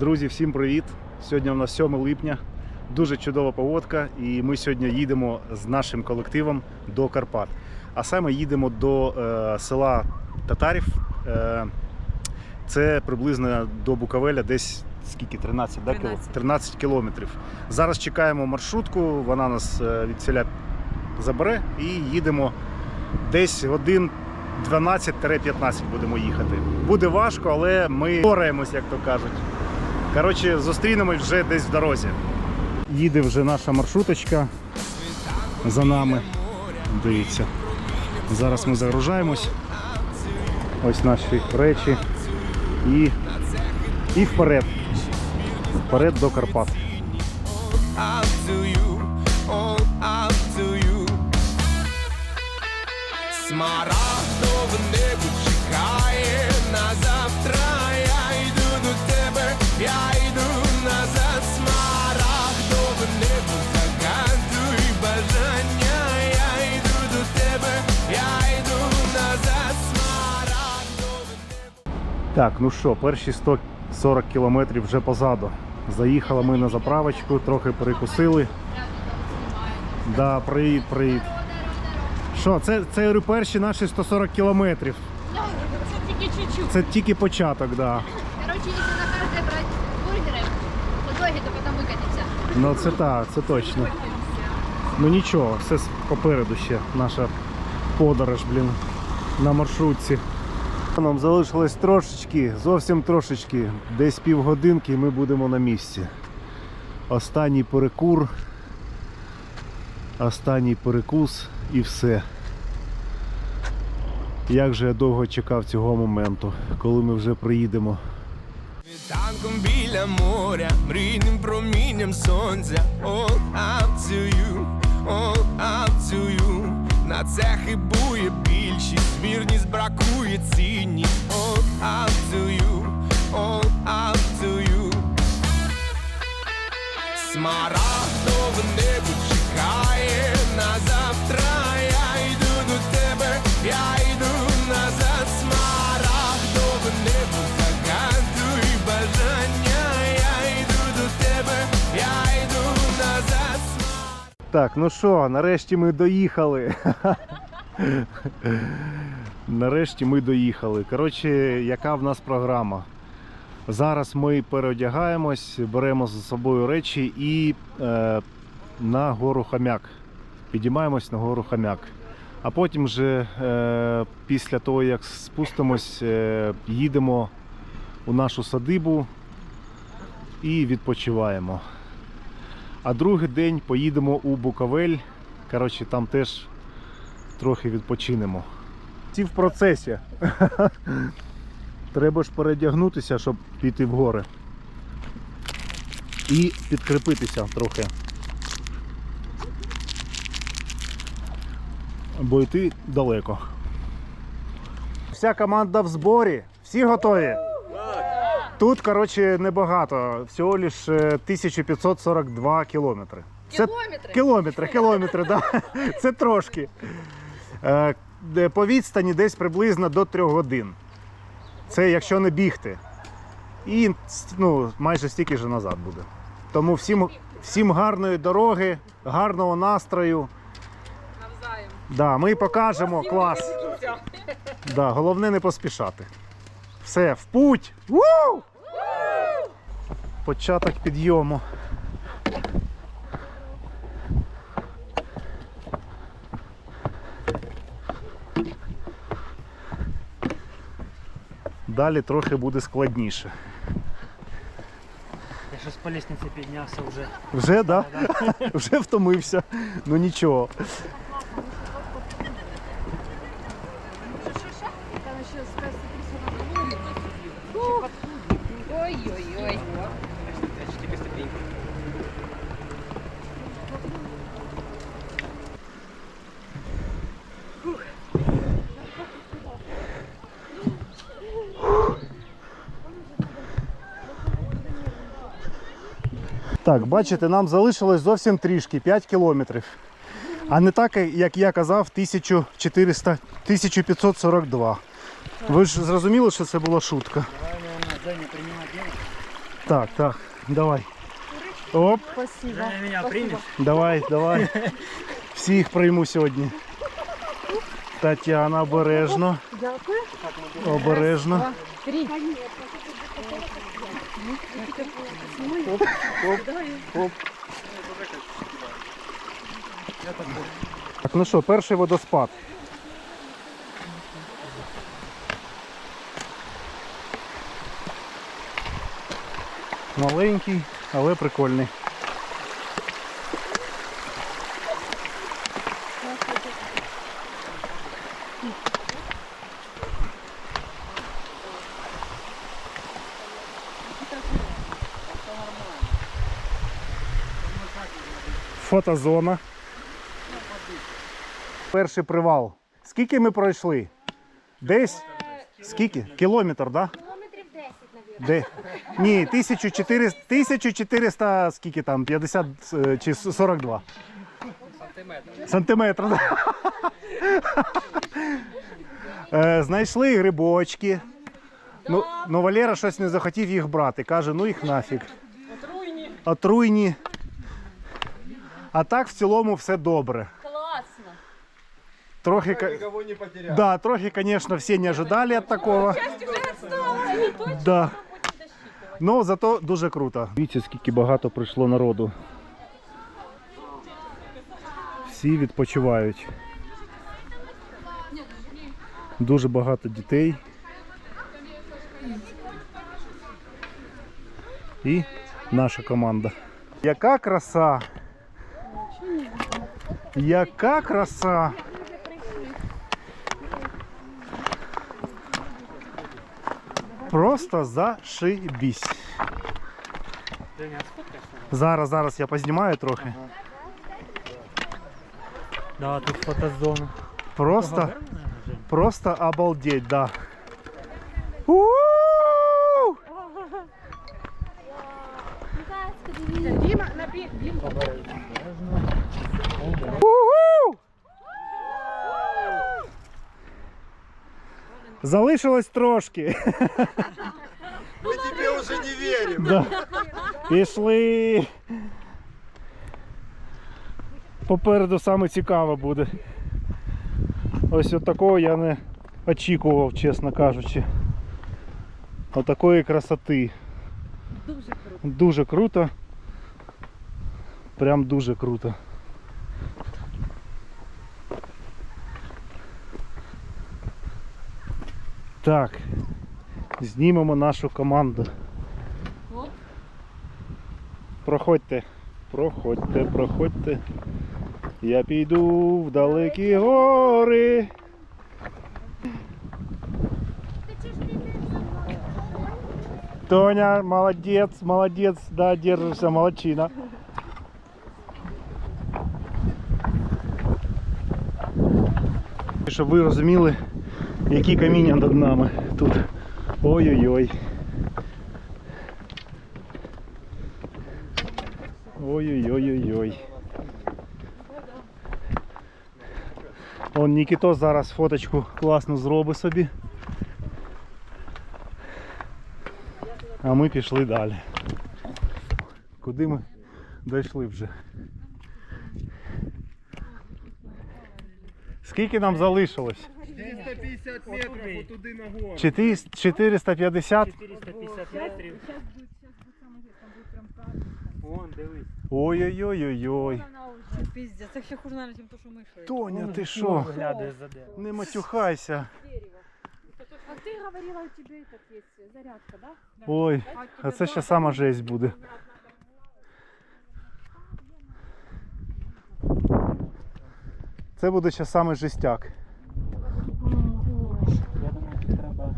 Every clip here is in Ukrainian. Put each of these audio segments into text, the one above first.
Друзі, всім привіт! Сьогодні у нас 7 липня. Дуже чудова погодка, і ми сьогодні їдемо з нашим колективом до Карпат. А саме їдемо до е, села Татарів. Е, це приблизно до Буковеля, десь скільки? 13, да, 13. 13 кілометрів. Зараз чекаємо маршрутку, вона нас е, від селя забере і їдемо десь годин 12-15 будемо їхати. Буде важко, але ми впораємось, як то кажуть. Коротше, зустрінемось вже десь в дорозі. Їде вже наша маршруточка за нами. Дивіться. Зараз ми загружаємось. Ось наші речі. І, і вперед. Вперед до Карпат. Смарагдове небо чекає Так, ну що, перші 140 кілометрів вже позаду. Заїхали ми на заправочку, трохи перекусили. Да, привіт, привіт. Що, це, це перші наші 140 кілометрів. Це тільки чуть-чуть. Це тільки початок, да. Короче, если на каждое брать бургеры, то дороги то потом выкатится. Ну це так, це точно. Ну нічого, все попереду ще наша подорож, блін, на маршрутці. Нам залишилось трошечки, зовсім трошечки, десь півгодинки і ми будемо на місці. Останній перекур, останній перекус і все. Як же я довго чекав цього моменту, коли ми вже приїдемо. Танком біля моря, мрійним промінням сонця. All up to you, all up to you. На це хибує більшість, вірність бракує цінність. All up to you, all up to you. Смарагдове небо чекає на завтра. Я йду до тебе, я йду назад. Смарагдове небо загадуй бажання. Я йду до тебе, я йду назад. Так, ну що, нарешті ми доїхали. нарешті ми доїхали. Коротше, яка в нас програма? Зараз ми переодягаємось, беремо з собою речі і е, на гору Хам'як. Підіймаємось на гору Хам'як. А потім вже е, після того, як спустимось, е, їдемо у нашу садибу і відпочиваємо. А другий день поїдемо у Буковель. Коротше, там теж трохи відпочинемо. Ці в процесі. Треба ж передягнутися, щоб піти в гори. І підкріпитися трохи. Бо йти далеко. Вся команда в зборі. Всі готові? Тут, коротше, небагато. Всього лиш е, 1542 кілометри. Це Километры. кілометри, кілометри, да. Це трошки. Е, По відстані десь приблизно до 3 годин. Це якщо не бігти. І ну, майже стільки ж назад буде. Тому всім, всім гарної дороги, гарного настрою. Навзаєм. Да, ми покажемо клас. Да, головне не поспішати. Все, в путь! Початок підйому. Далі трохи буде складніше. Я щось по лісниці піднявся вже. Вже, да? Вже втомився. Ну нічого. Там еще сказ Ой-ой-ой. Так, бачите, нам залишилось зовсім трішки 5 кілометрів. А не так, як я казав, 1400, 1542. Ви ж зрозуміли, що це була шутка. Так, так, давай. Оп, Спасибо. Давай, давай. Всіх прийму сьогодні. Тетяна, обережно. Дякую. Обережно. Три. Так, ну що, перший водоспад. Маленький, але прикольний. Фотозона. Перший привал. Скільки ми пройшли? Десь? Скільки? Кілометр, так? Да? Кілометрів 10, мабуть. Де? Ні, 1400, 1400 скільки там, 50 е, чи 42? Сантиметр. Сантиметр, да. Е, Знайшли грибочки. Ну, ну Валера щось не захотів їх брати. Каже, ну їх нафіг. Отруйні. Отруйні. А так в цілому все добре. Класно. Трохи, ка- Никого не потерял. да, трохи, конечно, все не ожидали от такого. Да. Ну, зато дуже круто. Дивіться, скільки багато прийшло народу. Всі відпочивають. Дуже багато дітей. І наша команда. Яка краса! Яка краса! Просто зашибісь. Сфоткаешься? Зараз, зараз я познімаю трохи. Да, тут фотозона. Просто, просто обалдеть, да. Залишилось трошки. Мы тебе уже не верим. Да. Пішли. Попереду саме цікаве буде. Ось от такого я не очікував, чесно кажучи. Отакої красоти. Дуже круто. Дуже круто. Прям дуже круто. Так. Знімемо нашу команду. Оп. Проходьте, проходьте, проходьте. Я піду в далекі гори. Тоня, молодець, молодець, да, держишся, молодчина. Щоб ви розуміли, які каміння над нами тут. Ой-ой-ой. Ой-ой-ой-ой-ой. Он Нікітос зараз фоточку класно зробить собі. А ми пішли далі. Куди ми дійшли вже? Скільки нам залишилось? 350 метров вот туди на гору. 450? 450 метрів. Вон, дивись. Ой-ой-ой-ой-ой. Піздець, це ще хуже, навіть, ніж то, що ми йшли. Тоня, ти що? Виглядає за дерево. Не матюхайся. А ти говорила, у тебе этот є зарядка, да? Ой, а це ще сама жесть буде. Це буде ще саме жестяк. Я думаю, тут треба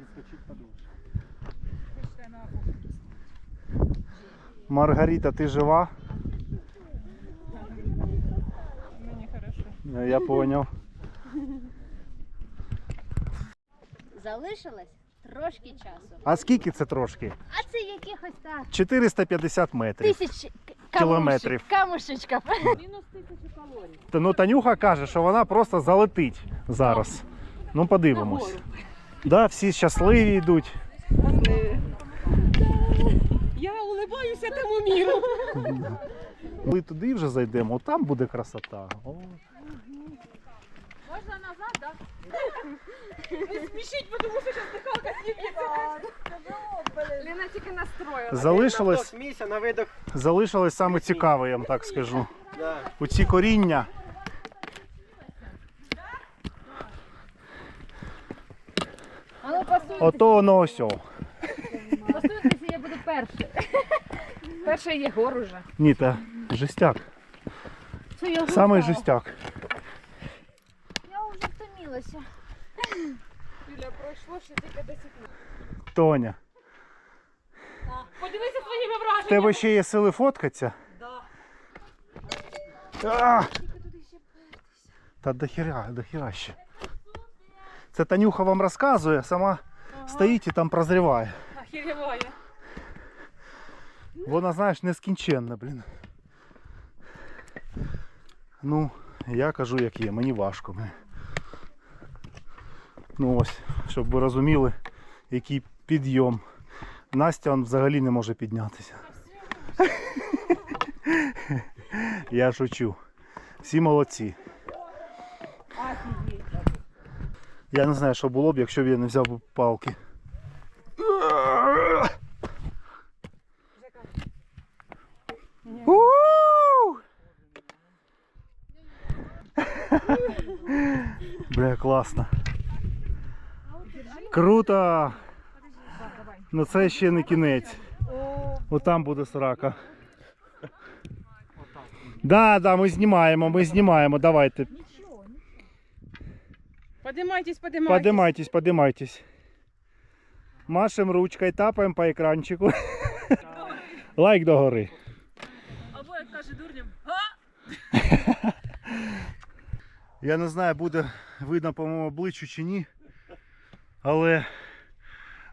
відскочити подовше. Маргарита, ти жива? Мені хорошо. Я поняв. Залишилось трошки часу. А скільки це трошки? А це якихось так 450 метрів. тисяч Кілометрів. Камушечка. Мінус тисячу калорій. Та, Ну, Танюха каже, що вона просто залетить зараз. Ну, подивимось. Да, всі щасливі йдуть. Улыбаюся тому міру. Ми туди вже зайдемо, там буде красота. О. Можна назад, да? Не смішіть, тому що зараз дихалка зіб'ється. Ліна тільки настроїла. Залишилось, Смійся на видох. залишилось саме цікаве, я вам так скажу. Да. У ці коріння. Ну Ото воно ось. Я буду перший. Перший Єгор уже. Ні, та жестяк. Це я Самий жестяк. Я вже втомилася. Юля, пройшло ще тільки 10 минут. Тоня. Подивися своїми В враженнями. тебе ще є сили фоткатися? А! Та дохера, дохера ще. Це Танюха вам розказує, сама стоїть і там прозріває. Охереває. Вона, знаєш, нескінченна, блін. Ну, я кажу, як є, мені важко. Ну ось, щоб ви розуміли, який підйом. Настя он взагалі не може піднятися. Я шучу. Всі молодці. Я не знаю, що було б, якщо б я не взяв палки. У! Бля, класно. Круто! Ну це ще не кінець. Отам буде срака. Да, да, ми знімаємо, ми знімаємо. Давайте. Подимайтесь, подимайтесь. Подимайтесь, подимайтесь. Машем ручкою, тапаємо по екранчику. Лайк догори. Або як каже дурням. Я не знаю, буде видно по моєму обличчю чи ні. Але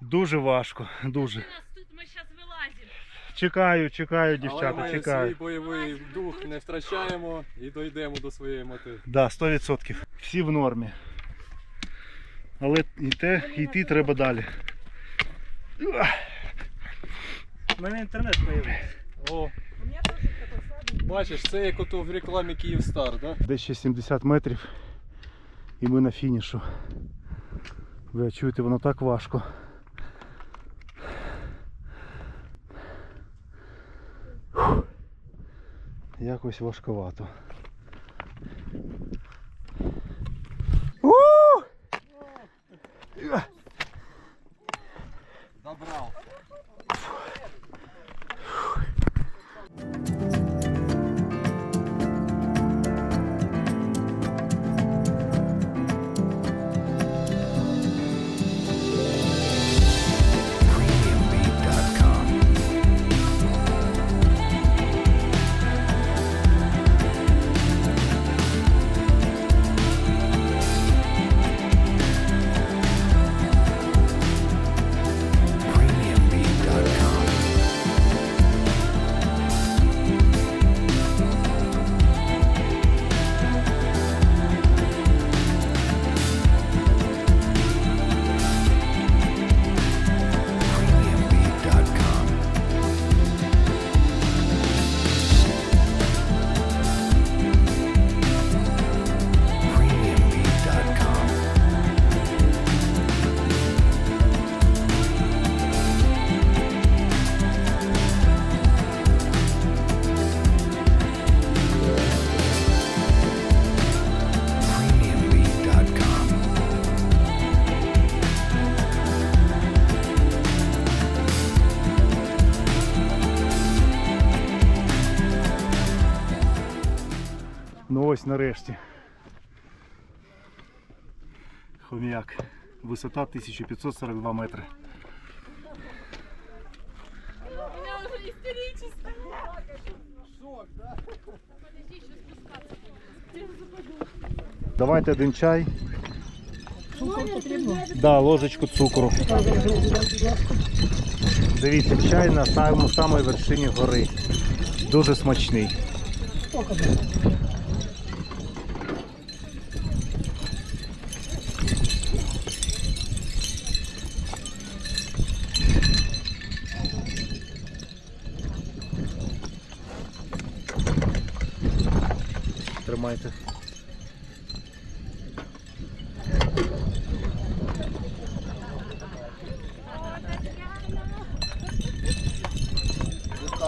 дуже важко, дуже. Тут ми зараз вилазимо. Чекаю, чекаю, Але дівчата, ми свій чекаю. бойовий дух не втрачаємо і дійдемо до своєї мети. Да, 100%. Всі в нормі. Але йти, йти треба далі. У мене інтернет появився. О, бачиш, це як ото в рекламі Київстар, да? Десь ще 70 метрів і ми на фінішу. Ви чуєте, воно так важко. Якось важковато. Ось нарешті. Хом'як. Висота 1542 метри. Давайте один чай. Да, ложечку цукру. Дивіться, чай на самому самій вершині гори. Дуже смачний.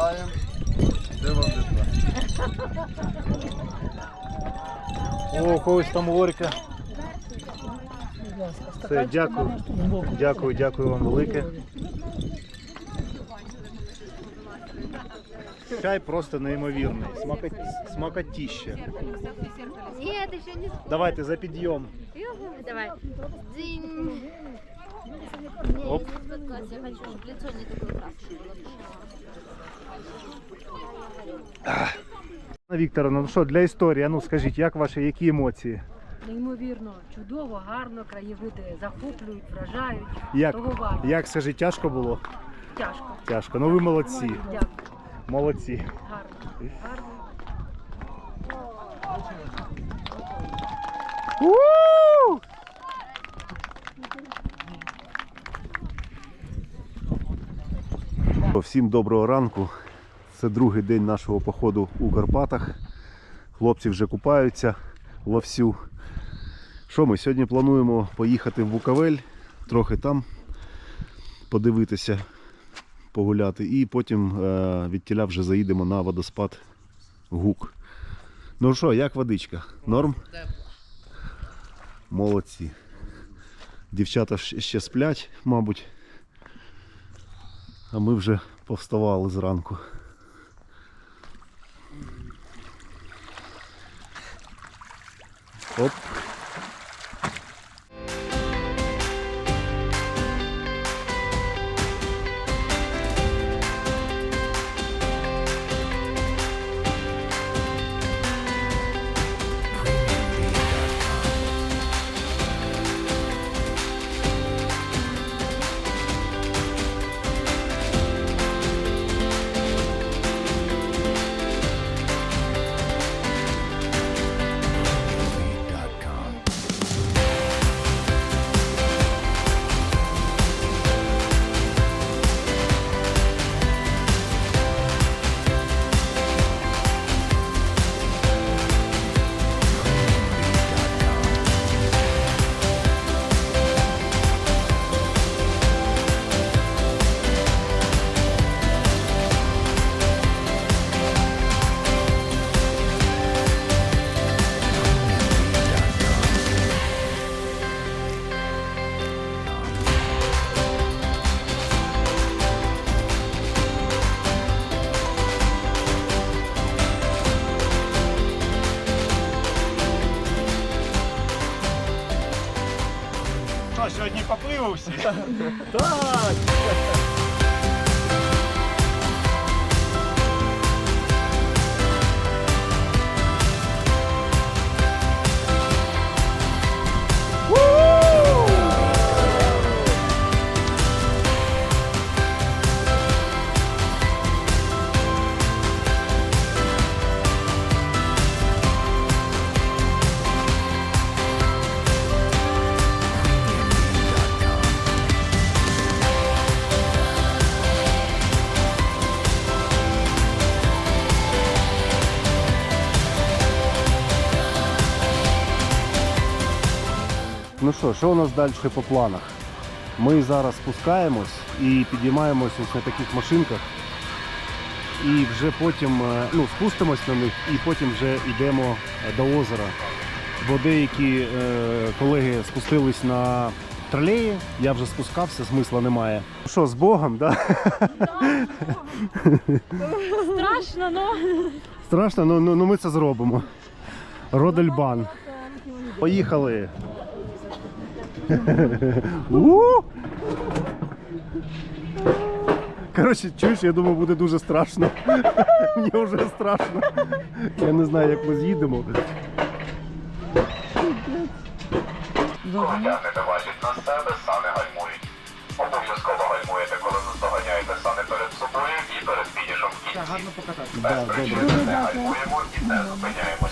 Вітаємо. Де вам вітаємо? О, когось там Орка. Все, дякую. Дякую, дякую вам велике. Чай просто неймовірний. Смакот... Смакотіще. Давайте за підйом. Давай. Дзинь. Оп. я хочу, чтобы лицо не такое красное было. Вікторовна, ну що, для історії, ну скажіть, як ваші, які емоції? Неймовірно, чудово, гарно, краєвиди захоплюють, вражають. Як, Того варто. як скажіть, тяжко було? Тяжко. Тяжко. Ну ви молодці. Дякую. Молодці. Гарно. Гарно. Всім доброго ранку. Це другий день нашого походу у Карпатах. Хлопці вже купаються вовсю. Що ми сьогодні плануємо поїхати в Буковель, трохи там подивитися, погуляти, і потім е, від тіля вже заїдемо на водоспад Гук. Ну що, як водичка? Норм? Молодці. Дівчата ще ще сплять, мабуть. А ми вже повставали зранку. Оп. Що, усі. Так! Ну що, що у нас далі по планах? Ми зараз спускаємось і підіймаємось ось на таких машинках. І вже потім е, ну, спустимось на них і потім вже йдемо до озера. Бо деякі е, колеги спустились на тролеї, я вже спускався, смисла немає. Ну Що, з Богом, да? Страшно, но Страшно, ну, ну, ну ми це зробимо. Родельбан. Поїхали. Коротше, чуєш, я думаю, буде дуже страшно. Мені вже страшно. Я не знаю, як ми з'їдемо. Тягнете важіть на себе, сани гальмують. Обов'язково гальмуєте, коли наздоганяєте сани перед собою і перед фінішом в кінці. Да, добре. Не гальмуємо і не потрібно.